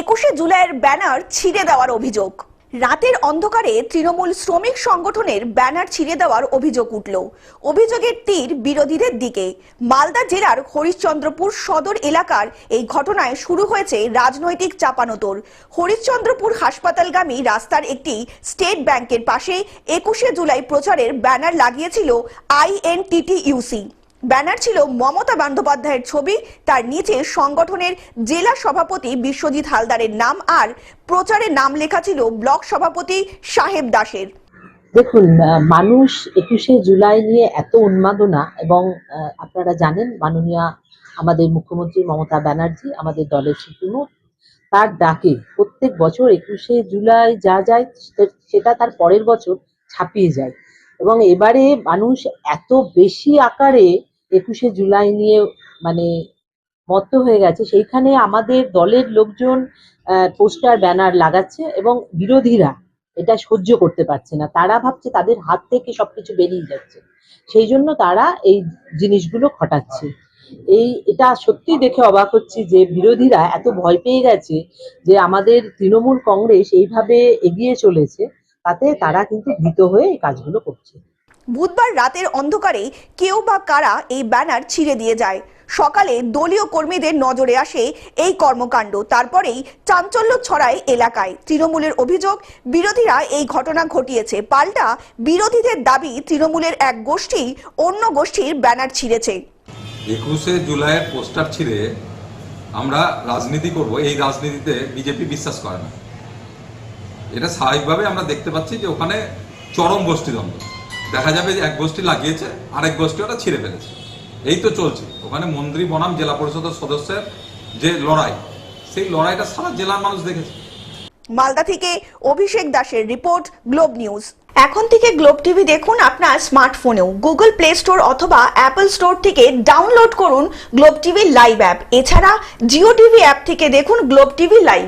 একুশে জুলাইয়ের ব্যানার ছিঁড়ে দেওয়ার অভিযোগ। রাতের অন্ধকারে তৃণমূল শ্রমিক সংগঠনের ব্যানার ছিঁড়ে দেওয়ার অভিযোগ উঠল। অভিযোগের তীর বিরোধীদের দিকে। মালদা জেলার হরিশ্চন্দ্রপুর সদর এলাকার এই ঘটনায় শুরু হয়েছে রাজনৈতিক চাপানোতর হরিশ্চন্দ্রপুর হাসপাতালগামী রাস্তার একটি স্টেট ব্যাংকের পাশে একুশে জুলাই প্রচারের ব্যানার লাগিয়েছিল আইএনটিটিইউসি। ব্যানার ছিল মমতা বন্দ্যোপাধ্যায়ের ছবি। তার নিচে সংগঠনের জেলা সভাপতি বিশ্বজিৎ হালদারের নাম আর প্রচারে নাম লেখা ছিল ব্লক সভাপতি সাহেব দাসের। দেখুন মানুষ একুশে জুলাই নিয়ে এত উন্মাদনা এবং আপনারা জানেন মাননীয় আমাদের মুখ্যমন্ত্রী মমতা ব্যানার্জি, আমাদের দলের সুপ্রিমো তার ডাকে প্রত্যেক বছর একুশে জুলাই যা যায় সেটা তার পরের বছর ছাপিয়ে যায়। এবং এবারে মানুষ এত বেশি আকারে একুশে জুলাই নিয়ে মানে মত্ত হয়ে গেছে। সেইখানে আমাদের দলের লোকজন পোস্টার, ব্যানার লাগাচ্ছে এবং বিরোধীরা এটা সহ্য করতে পারছে না। তারা ভাবছে তাদের হাত থেকে সবকিছু বেরিয়ে যাচ্ছে। সেই জন্য তারা এই জিনিসগুলো ঘটাচ্ছে। এই, এটা সত্যি দেখে অবাক হচ্ছি যে বিরোধীরা এত ভয় পেয়ে গেছে যে আমাদের তৃণমূল কংগ্রেস এইভাবে এগিয়ে চলেছে, তাতে তারা কিন্তু ভীত হয়ে এই কাজগুলো করছে। বুধবার রাতের অন্ধকারে কেউ বা কারা এই ব্যানার ছিঁড়ে দিয়ে যায়। সকালে দলীয় কর্মীদের নজরে আসে এই কর্মকাণ্ড। তারপরেই চাঞ্চল্য ছড়ায় এলাকায়। তৃণমূলের অভিযোগ, বিরোধীরা এই ঘটনা ঘটিয়েছে। পাল্টা বিরোধীদের দাবি তৃণমূলের এক গোষ্ঠী অন্য গোষ্ঠীর ব্যানার ছিঁড়েছে। একুশে জুলাইয়ের পোস্টার ছিঁড়ে আমরা রাজনীতি করব। এই রাজনীতিতে বিজেপি বিশ্বাস করে না। এটা স্বাভাবিকভাবে আমরা দেখতে পাচ্ছি যে ওখানে চরম গোষ্ঠীদ্বন্দ্ব। দেখা যাবে যে এক গোষ্ঠী লাগিয়েছে আরেক গোষ্ঠী ওটা ছিঁড়ে ফেলেছে। এই তো চলছে। ওখানে মন্ত্রী বনাম জেলা পরিষদের সদস্যের যে লড়াই সেই লড়াইটা সারা জেলার মানুষ দেখেছে। মালদা থেকে অভিষেক দাসের রিপোর্ট গ্লোব নিউজ। এখন থেকে গ্লোব টিভি দেখুন আপনার স্মার্টফোনেও। গুগল প্লে স্টোর অথবা অ্যাপল স্টোর থেকে ডাউনলোড করুন গ্লোব টিভি লাইভ অ্যাপ। এছাড়া জিও টিভি অ্যাপ থেকে দেখুন গ্লোব টিভি লাইভ।